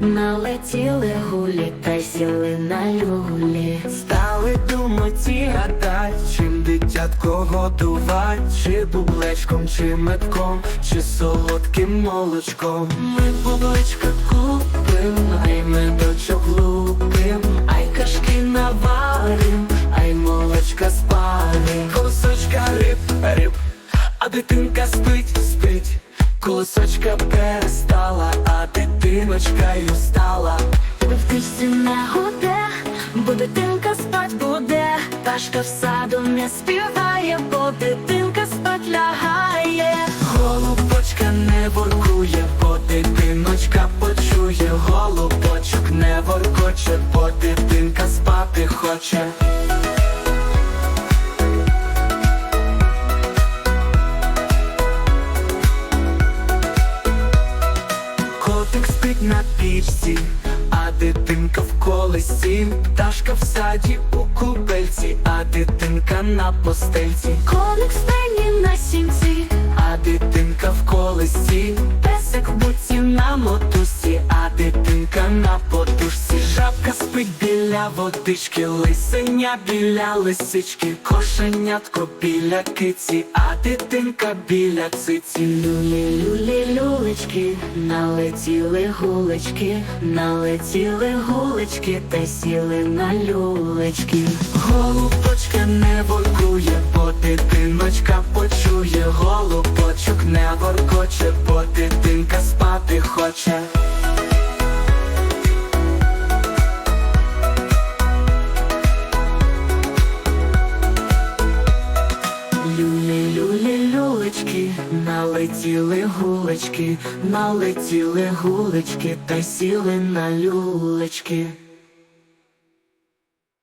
налетіли гулі, та й сіли на люлі. Стали думати, гадать, чим дитятко годувать, чи бублечком, чи метком, чи солодким молочком. Ми бублечка купим, ай медочок лупим, ай кашки наварим, ай молочка спарим. Колосочка риб, риб, а дитинка спить, спить. Колосочка перестала, а дитиночка й устала. В тишці не гуде, бо дитинка спать буде, пташка в саду не співає, бо дитинка спать лягає. Голубочка не воркує, бо дитиночка почує, голубочок не воркоче, бо дитинка спати хоче. Спить на пічці, а дитинка в колесі, пташка в саді у купельці, а дитинка на постельці. Коник в на сінці, А дитинка в колесі, біля водички, лисеня біля лисички, кошенятко біля киці, а дитинка біля циці. люлі, люлі, люлечки, налетіли гулечки, налетіли гулечки, та сіли на люлечки. Голубочка не воркує, бо дитиночка почує, голубочок не воркоче, бо дитинка спати хоче. Налетіли гулечки, налетіли гулечки, та сіли на люлечки.